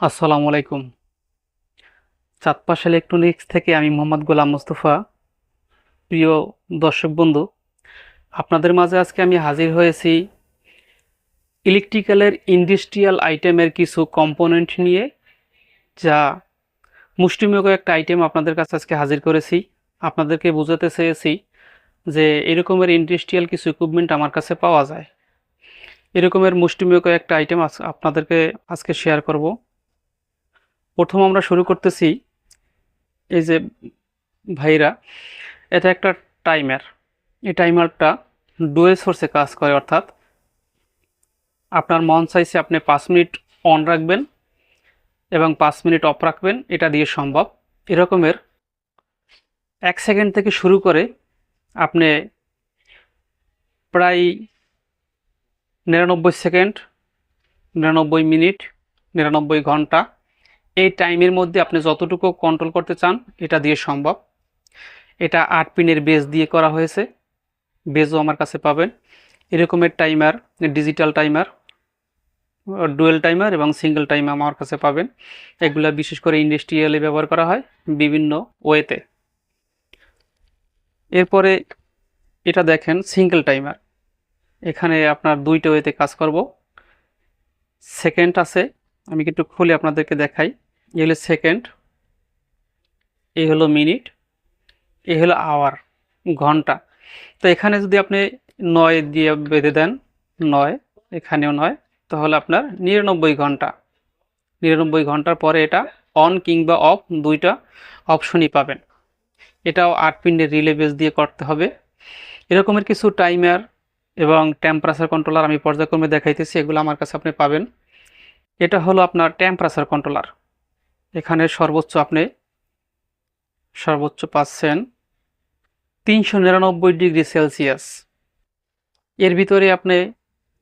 আসসালামু আলাইকুম। চাঁদপাশ ইলেকট্রনিক্স থেকে আমি মোহাম্মদ গোলাম মোস্তফা। প্রিয় দর্শক বন্ধু, আপনাদের মাঝে আজকে আমি হাজির হয়েছি ইলেকট্রিক্যালের ইন্ডাস্ট্রিয়াল আইটেমের কিছু কম্পোনেন্ট নিয়ে, যা মুষ্টিমেয় একটা আইটেম আপনাদের কাছে আজকে হাজির করেছি। আপনাদেরকে বোঝাতে চেয়েছি যে এরকমের ইন্ডাস্ট্রিয়াল কিছু ইকুইপমেন্ট আমার কাছে পাওয়া যায়। এরকমের মুষ্টিমেয় একটা আইটেম আপনাদেরকে আজকে শেয়ার করব। প্রথম আমরা শুরু করতেছি এই যে ভাইরা, এটা একটা টাইমার এই টাইমারটা ডুয়েল সোর্সে কাজ করে, অর্থাৎ আপনার মন চাইছে আপনি পাঁচ মিনিট অন রাখবেন এবং পাঁচ মিনিট অফ রাখবেন, এটা দিয়ে সম্ভব। এরকমের এক সেকেন্ড থেকে শুরু করে আপনি প্রায় নিরানব্বই সেকেন্ড নিরানব্বই মিনিট, নিরানব্বই ঘণ্টা এই টাইমের মধ্যে আপনি যতটুকু কন্ট্রোল করতে চান, এটা দিয়ে সম্ভব। এটা আট পিনের বেস দিয়ে করা হয়েছে। বেজও আমার কাছে পাবেন। এরকমের timer digital timer dual timer এবং সিঙ্গেল টাইমার আমার কাছে পাবেন। এগুলো বিশেষ করে ইন্ডাস্ট্রিয়ালে ব্যবহার করা হয় বিভিন্ন ওয়েতে। এরপরে এটা দেখেন সিঙ্গেল টাইমার এখানে আপনার দুইটা ওয়েতে কাজ করব। সেকেন্ড আছে, আমি একটু খুলে আপনাদেরকে দেখাই। এই হলো সেকেন্ড, এই হলো মিনিট, এই হলো আওয়ার, ঘণ্টা। তো এখানে যদি আপনি নয় দিয়ে বেঁধে দেন, নয়, এখানেও নয়, তাহলে আপনার নিরানব্বই ঘণ্টা। নিরানব্বই ঘণ্টার পরে এটা অন কিংবা অফ দুইটা অপশনই পাবেন। এটাও আট পিনের রিলে বেস দিয়ে করতে হবে। এরকমের কিছু টাইমার এবং টেম্পারেচার কন্ট্রোলার আমি পর্যায়ক্রমে দেখাইতেছি, এগুলো আমার কাছে আপনি পাবেন। এটা হলো আপনার টেম্পারেচার কন্ট্রোলার। এখানে সর্বোচ্চ আপনি সর্বোচ্চ পাচ্ছেন তিনশো নিরানব্বই ডিগ্রি সেলসিয়াস। এর ভিতরে আপনি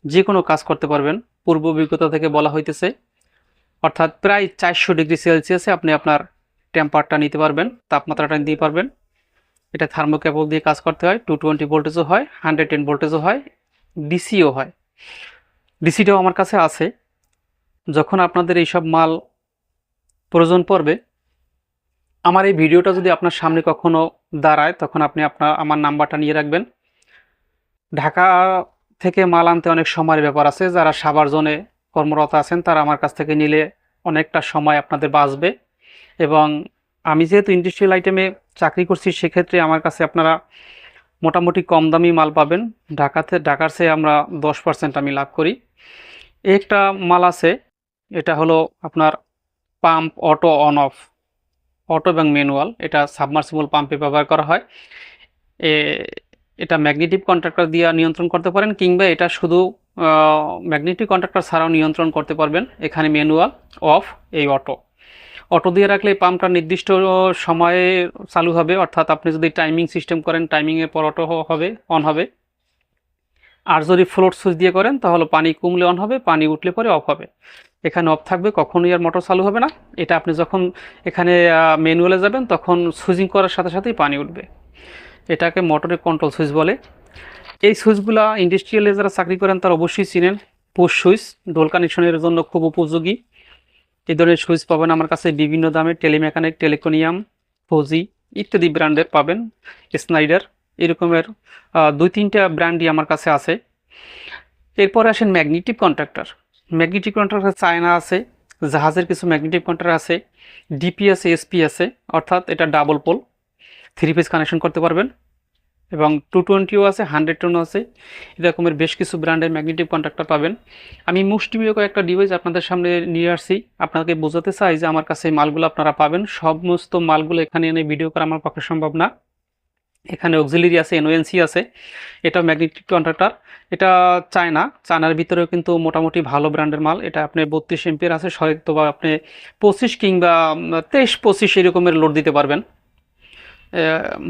যে কোনো কাজ করতে পারবেন, পূর্ব অভিজ্ঞতা থেকে বলা হইতেছে। অর্থাৎ প্রায় চারশো ডিগ্রি সেলসিয়াসে আপনি আপনার টেম্পারটা নিতে পারবেন, তাপমাত্রাটা নিতে পারবেন। এটা থার্মোক্যাপল দিয়ে কাজ করতে হয় টু টোয়েন্টি ভোল্টেজও হয় হান্ড্রেড টেন ভোল্টেজও হয় ডিসিও হয়। ডিসিটাও আমার কাছে আছে। যখন আপনাদের এইসব মাল প্রয়োজন পড়বে। আমার এই ভিডিওটা যদি আপনার সামনে কখনো দাঁড়ায়, তখন আপনি আপনার, আমার নাম্বারটা নিয়ে রাখবেন। ঢাকা থেকে মাল আনতে অনেক সময়ের ব্যাপার আছে। যারা সাবার জোনে কর্মরত আছেন, তারা আমার কাছ থেকে নিলে অনেকটা সময় আপনাদের বাঁচবে। এবং আমি যেহেতু ইন্ডাস্ট্রিয়াল আইটেমে চাকরি করছি, সেক্ষেত্রে আমার কাছে আপনারা মোটামুটি কম দামি মাল পাবেন। ঢাকাতে, ঢাকার সে আমরা দশ পার্সেন্ট আমি লাভ করি। একটা মাল আছে, এটা হলো আপনার pump auto on off auto এবং ম্যানুয়াল এটা সাবমার্সিবল পাম্পে ব্যবহার করা হয়। এ, এটা ম্যাগনেটিক কন্ট্রাক্টর দিয়ে নিয়ন্ত্রণ করতে পারেন, কিংবা এটা শুধু ম্যাগনেটিক কন্ট্রাক্টর ছাড়াও নিয়ন্ত্রণ করতে পারবেন, এখানে ম্যানুয়াল অফ এই অটো অটো দিয়ে রাখলে পাম্পটা নির্দিষ্ট সময়ে চালু হবে, অর্থাৎ আপনি যদি টাইমিং সিস্টেম করেন টাইমিংয়ের পর অটো হবে অন হবে। আর যদি ফ্লোট সুইচ দিয়ে করেন, তাহলে পানি কমলে অন হবে, পানি উঠলে পরে অফ হবে। এখানে অফ থাকবে, কখনোই আর মোটর চালু হবে না। এটা আপনি যখন এখানে ম্যানুয়ালে যাবেন, তখন সুইচিং করার সাথে সাথেই পানি উঠবে। এটাকে মোটরের কন্ট্রোল সুইচ বলে। এই সুইচগুলা ইন্ডাস্ট্রিয়ালে যারা চাকরি করেন, তারা অবশ্যই চিনেন। পুশ সুইচ ডোল কানেকশনের জন্য খুব উপযোগী। এই ধরনের সুইচ পাবেন আমার কাছে বিভিন্ন দামে টেলিমেকানিক টেলিকোনিয়াম ফৌজি ইত্যাদি ব্র্যান্ডের পাবেন। স্নাইডার এরকমের দুই তিনটা ব্র্যান্ডই আমার কাছে আছে। এরপরে আসেন magnetic contactor magnetic contactor China আছে, জাহাজের কিছু ম্যাগনেটিক কন্ট্রাক্টর আছে ডিপি আছে এসপি আছে, অর্থাৎ এটা double pole three phase connection করতে পারবেন। এবং টু টোয়েন্টিও আছে হান্ড্রেড টোনও আছে, এরকমের বেশ কিছু ব্র্যান্ডের ম্যাগনেটিক কন্ট্রাক্টর পাবেন। আমি মুষ্টিমীয় কয়েকটা ডিভাইস আপনাদের সামনে নিয়ে আসছি আপনাকে বোঝাতে চাই যে আমার কাছে মালগুলো আপনারা পাবেন। সমস্ত মালগুলো এখানে এনে ভিডিও করা আমার পক্ষে সম্ভব না। এখানে অক্সিলারি আছে এনওএনসি আছে, এটা ম্যাগনেটিক কন্ট্রাক্টর এটা চায়না চায়নার ভিতরেও কিন্তু মোটামুটি ভালো ব্র্যান্ডের মাল, এটা আপনি বত্রিশ এমপিয়ার আছে হয়তো বা আপনি পঁচিশ কিংবা তেইশ পঁচিশ এরকমের লোড দিতে পারবেন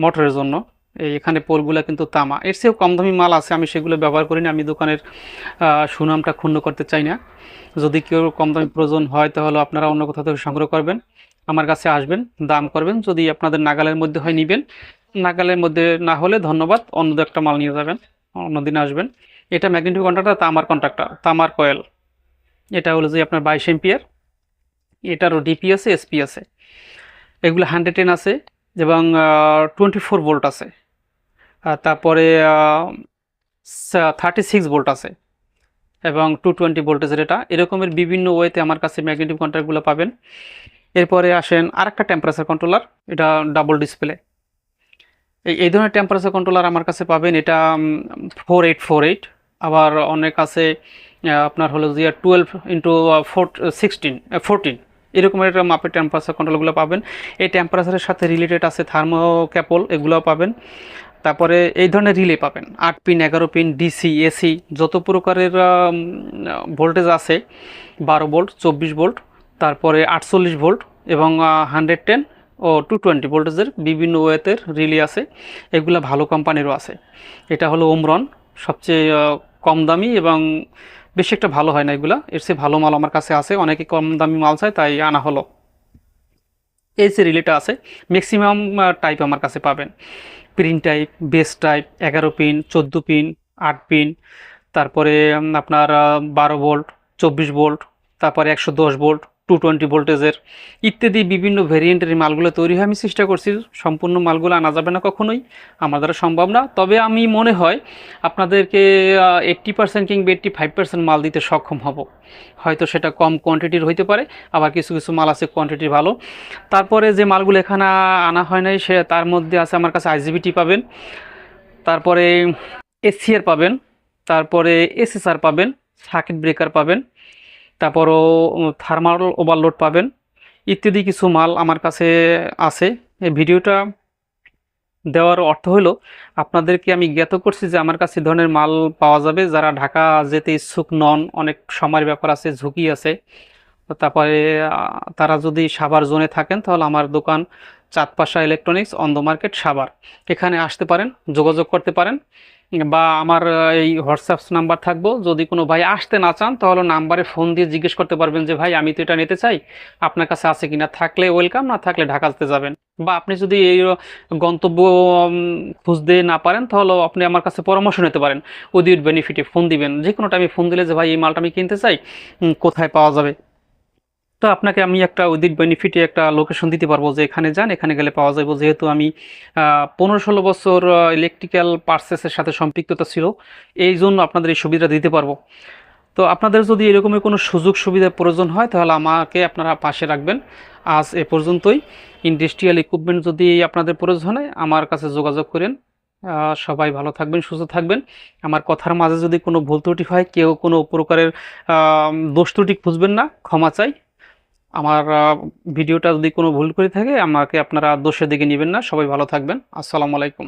মোটরের জন্য। এখানে পোলগুলো কিন্তু তামা। এর চেয়েও কম দামি মাল আছে, আমি সেগুলো ব্যবহার করি না আমি দোকানের সুনামটা ক্ষুণ্ণ করতে চাই না। যদি কেউ কম দামি প্রয়োজন হয়, তাহলে আপনারা অন্য কোথাও থেকে সংগ্রহ করবেন, আমার কাছে আসবেন, দাম করবেন, যদি আপনাদের নাগালের মধ্যে হয়, নেবেন। নাগালের মধ্যে না হলে ধন্যবাদ অন্য একটা মাল নিয়ে যাবেন, অন্যদিন আসবেন। এটা ম্যাগনেটিক কন্ট্রাক্টর তামার কন্ট্রাক্টর তামার কয়েল এটা হলো যে আপনার বাইশ এম্পিয়ার এটারও ডিপি আছে এসপি আছে। এগুলো হান্ড্রেড টেন আছে এবং টোয়েন্টি ফোর ভোল্ট আছে। তারপরে থার্টি সিক্স ভোল্ট আছে এবং টু টোয়েন্টি ভোল্টেজের এটা। এরকমের বিভিন্ন ওয়েতে আমার কাছে ম্যাগনেটিক কন্ট্রাক্টগুলো পাবেন। এরপরে আসেন আরেকটা টেম্পারেচার কন্ট্রোলার এটা ডাবল ডিসপ্লে এই ধরনের টেম্পারেচার কন্ট্রোলার আমার কাছে পাবেন। এটা ফোর এইট ফোর এইট আবার অনেক আছে আপনার হলো যে twelve into four sixteen fourteen এরকমের মাপের টেম্পারেচার কন্ট্রোলগুলো পাবেন। এই টেম্পারেচারের সাথে রিলেটেড আছে থার্মোক্যাপল এগুলোও পাবেন। তারপরে এই ধরনের রিলে পাবেন। আট পিন এগারো পিন ডিসি এসি যত প্রকারের ভোল্টেজ আছে, বারো ভোল্ট চব্বিশ ভোল্ট তারপরে আটচল্লিশ ভোল্ট এবং হান্ড্রেড টেন ও টু টোয়েন্টি ভোল্টেজের বিভিন্ন ওয়েতের রিলি আছে। এগুলো ভালো কোম্পানিরও আছে। এটা হলো ওমরন সবচেয়ে কম দামি এবং বেশি একটা ভালো হয় না এগুলা। এর চেয়ে ভালো মাল আমার কাছে আছে। অনেকে কম দামি মাল চায়, তাই আনা হলো। এই যে রিলেটা আছে ম্যাক্সিমাম টাইপ আমার কাছে পাবেন। প্রিন্ট টাইপ বেস টাইপ এগারো পিন চোদ্দ পিন আট পিন তারপরে আপনার বারো ভোল্ট চব্বিশ ভোল্ট তারপরে একশো দশ ভোল্ট টু টোয়েন্টি ভোল্টেজের ইত্যাদি বিভিন্ন ভেরিয়েন্টের মালগুলো তৈরি হয় আমি চেষ্টা করছি সম্পূর্ণ মালগুলো আনা যাবে না কখনোই, আমার দ্বারা সম্ভব না। তবে আমি মনে হয় আপনাদেরকে এইট্টি পার্সেন্ট কিংবা এইট্টি ফাইভ পার্সেন্ট মাল দিতে সক্ষম হব। হয়তো সেটা কম কোয়ান্টিটির হইতে পারে, আবার কিছু কিছু মাল আছে কোয়ান্টিটি ভালো। তারপরে যে মালগুলো এখানে আনা হয় নাই, সে তার মধ্যে আছে আমার কাছে আইজিবিটি পাবেন, তারপরে এসিআর পাবেন, তারপরে এসএসআর পাবেন সার্কিট ব্রেকার পাবেন তারপরও থার্মাল ওভারলোড পাবেন। ইত্যাদি কিছু মাল আমার কাছে আছে। এই ভিডিওটা দেওয়ার অর্থ হলো, আপনাদেরকে আমি জ্ঞাত করছি যে আমার কাছে ধরনের মাল পাওয়া যাবে। যারা ঢাকা যেতে ইচ্ছুক নন, অনেক সময়ের ব্যাপার আছে, ঝুঁকি আছে। তারপরে তারা যদি সাভার জোনে থাকেন, তাহলে আমার দোকান Chandpasha electronics on the market Savar. এখানে আসতে পারেন, যোগাযোগ করতে পারেন। বা আমার এই হোয়াটসঅ্যাপ নাম্বার থাকব। যদি কোনো ভাই আসতে না চান, তাহলে নাম্বারে ফোন দিয়ে জিজ্ঞেস করতে পারবেন যে, ভাই, আমি তো এটা নিতে চাই। আপনার কাছে আছে কিনা? থাকলে ওয়েলকাম না থাকলে ঢাকাতে যাবেন। বা আপনি যদি এই গন্তব্য খুঁজতে না পারেন তাহলে আপনি আমার কাছে পরামর্শ নিতে পারেন। উইথ বেনিফিটে ফোন দিবেন। যে কোনোটা আমি ফোন দিলে যে, ভাই, এই মালটা আমি কিনতে চাই। কোথায় পাওয়া যাবে? তো আপনাকে আমি একটা উইদিক বেনিফিটে একটা লোকেশন দিতে পারব যে এখানে যান, এখানে গেলে পাওয়া যাবে যেহেতু আমি পনেরো ষোলো বছর ইলেকট্রিক্যাল পার্সেসের সাথে সম্পৃক্ততা ছিল, এই জন্য আপনাদের এই সুবিধা দিতে পারব। তো আপনাদের যদি এরকমের কোনো সুযোগ সুবিধার প্রয়োজন হয়, তাহলে আমাকে আপনারা পাশে রাখবেন। আজ এ পর্যন্তই। ইন্ডাস্ট্রিয়াল ইকুইপমেন্ট যদি আপনাদের প্রয়োজন হয়, আমার কাছে যোগাযোগ করেন। সবাই ভালো থাকবেন, সুস্থ থাকবেন। আমার কথার মাঝে যদি কোনো ভুল ত্রুটি হয়, কেউ কোনো প্রকারের দোষ ত্রুটি খুঁজবেন না, ক্ষমা চাই। আমার ভিডিওটা যদি কোনো ভুল করে থাকে, আমাকে আপনারা দোষের দিকে নেবেন না। সবাই ভালো থাকবেন। আসসালামু আলাইকুম।